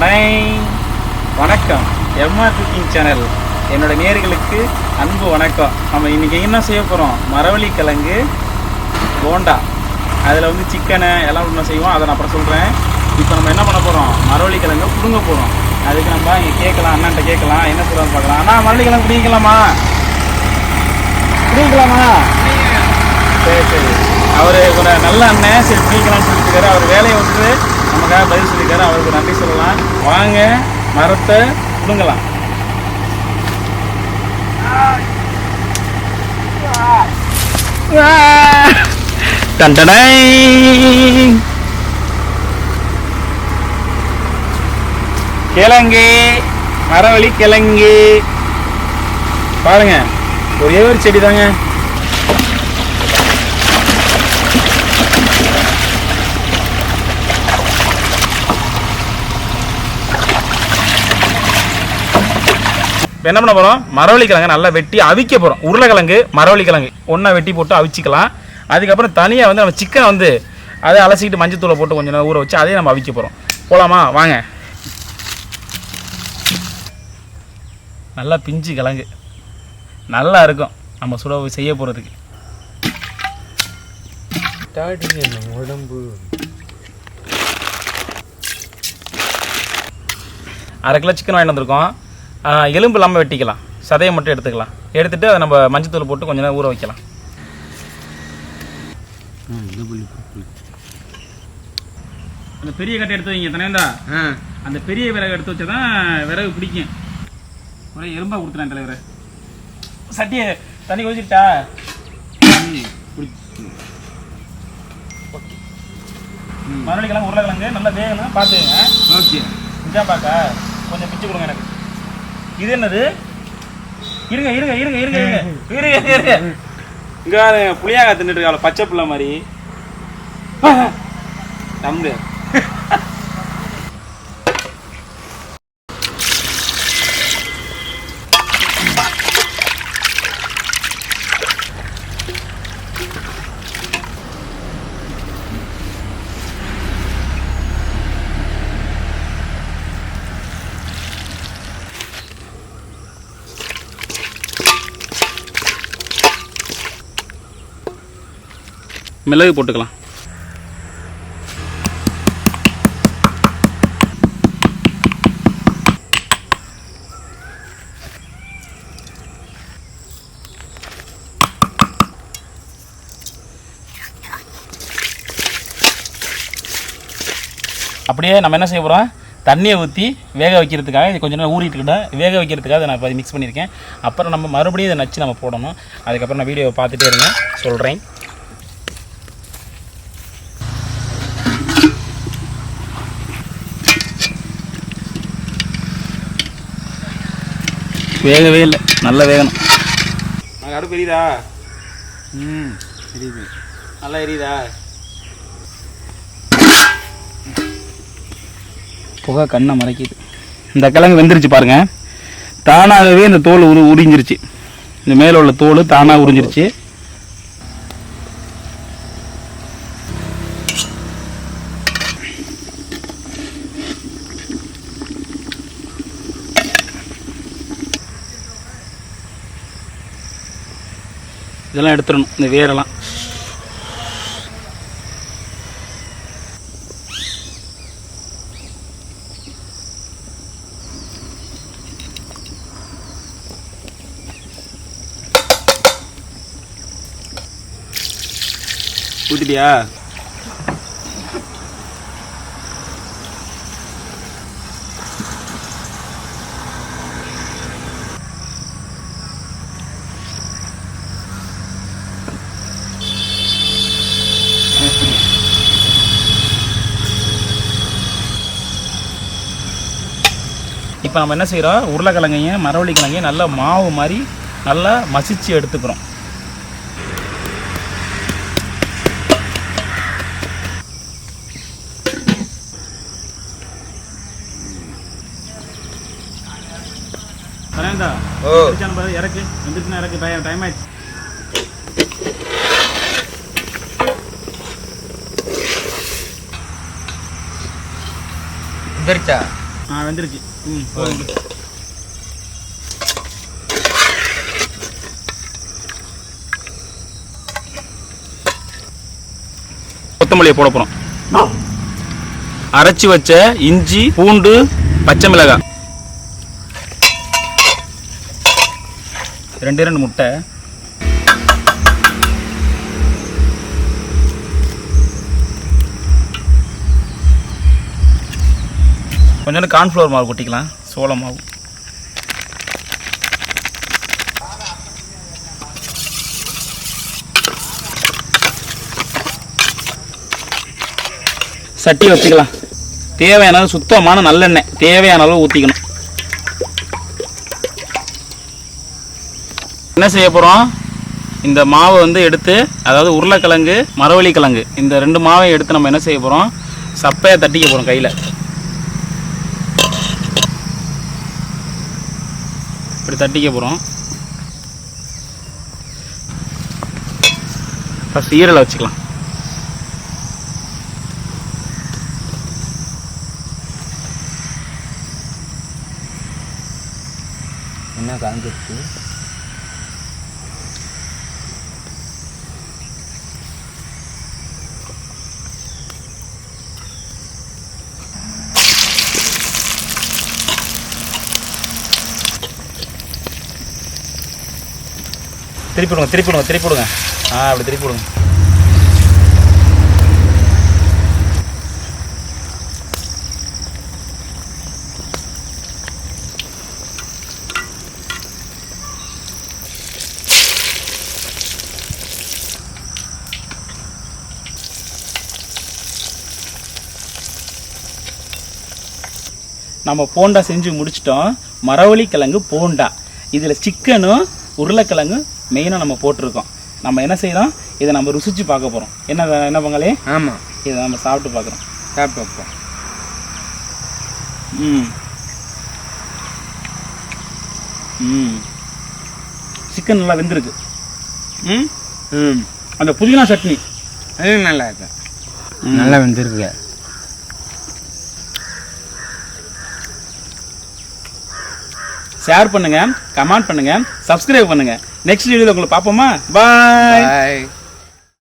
டடடை. வணக்கம். MR cooking channel என்னோட நேர்களுக்கு அன்பு வணக்கம். நம்ம இன்றைக்கி என்ன செய்ய போகிறோம் மரவள்ளி கிழங்கு போண்டா. அதில் வந்து சிக்கனை எல்லாம் ஒன்று செய்வோம். அதை நான் அப்புறம் சொல்கிறேன் இப்போ நம்ம என்ன பண்ண போகிறோம் மரவள்ளி கிழங்கு பிடுங்க போகிறோம் அதுக்கு நம்ம இங்கே கேட்கலாம் அண்ணன்ட்ட கேட்கலாம் என்ன சொல்கிறாங்க பார்க்கலாம். அண்ணா மரவள்ளி கிழங்கு பிடிக்கலாமா பிடிக்கலாமா சரி சரி. அவர் ஒரு நல்ல அண்ணன் சரி பிடிக்கலாம்னு சொல்லிட்டு அவர் வேலையை வந்து நமக்காக பதில் சொல்லியிருக்காரு. அவருக்கு நன்றி சொல்லலாம். வாங்க மரத்தை பிடுங்கலாம். டண்டடை கிழங்கு மரவள்ளி கிழங்கு. பாருங்க ஒரே ஒரு செடி தாங்க. இப்போ என்ன பண்ண போகிறோம் மரவள்ளி கிழங்கு நல்லா வெட்டி அவிக்க போகிறோம் உருளைக்கிழங்கு மரவள்ளி கிழங்கு ஒன்றா வெட்டி போட்டு அவிச்சிக்கலாம். அதுக்கப்புறம் தனியாக வந்து நம்ம சிக்கனை வந்து அதை அலசிக்கிட்டு மஞ்சத்தூளை போட்டு கொஞ்சம் நேரம் ஊற வச்சு அதையும் நம்ம அவிக்க போகிறோம் போகலாமா வாங்க. நல்லா பிஞ்சு கிழங்கு. நல்லா இருக்கும். நம்ம சுட செய்ய போகிறதுக்கு உடம்பு அரை கிலோ சிக்கன் வாங்கிட்டு வந்திருக்கோம். எலும்பு இல்லாமல் வெட்டிக்கலாம். சதையை மட்டும் எடுத்துக்கலாம். எடுத்துட்டு அதை நம்ம மஞ்சத்தூள் போட்டு கொஞ்ச நேரம் ஊற வைக்கலாம். அந்த பெரிய கட்டை எடுத்து வைங்க தனேந்தா அந்த பெரிய விறகு எடுத்து வச்சா தான் விறகு பிடிக்கும். ஒரே எலும்பா கொடுத்துறேன் தலைவரை. சட்டியை தண்ணி கொதிச்சுட்டா மறுபடியும் கிழங்கு உருளைக்கிழங்கு நல்லா வேகணும் பார்த்துங்க ஓகே. இந்தா பாக்கா கொஞ்சம் பிச்சு கொடுங்க எனக்கு. இது என்னது? இருங்க இருங்க இருங்க இருங்க இருங்க. இருங்க இருங்க இங்க புளியாக தின்னுட்டு இருக்காள் பச்சை புள்ள மாதிரி. தம்பு. மிளகு போட்டுக்கலாம். அப்படியே நம்ம என்ன செய்ய போகிறோம் தண்ணியை ஊற்றி வேக வைக்கிறதுக்காக இது கொஞ்சம் நேரம் ஊறிட்டுக்கிட்டேன் வேக வைக்கிறதுக்காக இதை நான் இப்போ மிக்ஸ் பண்ணியிருக்கேன். அப்புறம் நம்ம மறுபடியும் இதை நச்சு நம்ம போடணும். அதுக்கப்புறம் நான் வீடியோவை பார்த்துட்டே இருங்க. சொல்கிறேன் வேகவே இல்லை. நல்லா வேகணும். அடுப்பு எரியுதா? ம் தெரியுது நல்லா எரியுதா? புகை கண்ணை மறைக்குது. இந்த கிழங்கு வெந்துருச்சு பாருங்க. தானாகவே இந்த தோல் உரு உறிஞ்சிருச்சு. இந்த மேலே உள்ள தோல் தானாக உறிஞ்சிருச்சு. இதெல்லாம் எடுத்துடணும் இந்த வேரெல்லாம். ஊத்திட்டியா? இப்போ நம்ம என்ன செய்கிறோம்? உருளைக்கிழங்கையும் மரவள்ளி கிழங்கையும் நல்லா மாவு மாதிரி நல்லா மசிச்சு எடுத்துக்கிறோம். இறக்கு. வந்துச்சுன்னா இறக்கு. டைம் ஆயிடுச்சு. வந்துருச்சா ஆ வெந்துருச்சு ம் கொத்தமல்லியை போட போகிறோம் அரைச்சி வச்ச இஞ்சி பூண்டு பச்சை மிளகாய். ரெண்டே ரெண்டு முட்டை. கொஞ்சோண்டு கார்ன்ஃப்ளவர் மாவு கொட்டிக்கலாம். சோள மாவு. சட்டி வச்சுக்கலாம். தேவையான சுத்தமான நல்லெண்ணெய். தேவையான அளவு ஊற்றிக்கணும் என்ன செய்ய போகிறோம் இந்த மாவை வந்து எடுத்து அதாவது உருளைக்கிழங்கு மரவள்ளி கிழங்கு இந்த ரெண்டு மாவையும் எடுத்து நம்ம என்ன செய்ய போகிறோம் சப்பையாக தட்டிக்க போகிறோம் கையில். இப்படி தட்டிக்க போகிறோம் ஃபஸ்ட் ஈரலை வச்சுக்கலாம். என்ன காஞ்சிருச்சு? திருப்பி விடுங்க திருப்பி விடுங்க திருப்பி விடுங்க ஆ அப்படி திருப்பி விடுங்க நம்ம போண்டா செஞ்சு முடிச்சிட்டோம். மரவள்ளி கிழங்கு போண்டா. இதில் சிக்கனும் உருளைக்கிழங்கு மெயினாக நம்ம போட்டிருக்கோம். நம்ம என்ன செய்கிறோம் இதை நம்ம ருசிச்சு பார்க்க போகிறோம் என்ன என்ன பங்களே ஆமாம் இதை நம்ம சாப்பிட்டு பார்க்குறோம். சாப்பிட்டு வைப்போம் ம். ம். சிக்கன் நல்லா வெந்திருக்கு. ம்? ம். அந்த புதினா சட்னி. அது நல்லா இருக்கு. நல்லா வெந்திருக்கு ஷேர் பண்ணுங்க கமெண்ட் பண்ணுங்க சப்ஸ்கிரைப் பண்ணுங்க. நெக்ஸ்ட் வீடியோவில் உங்களை பார்ப்போமா? பாய் பாய்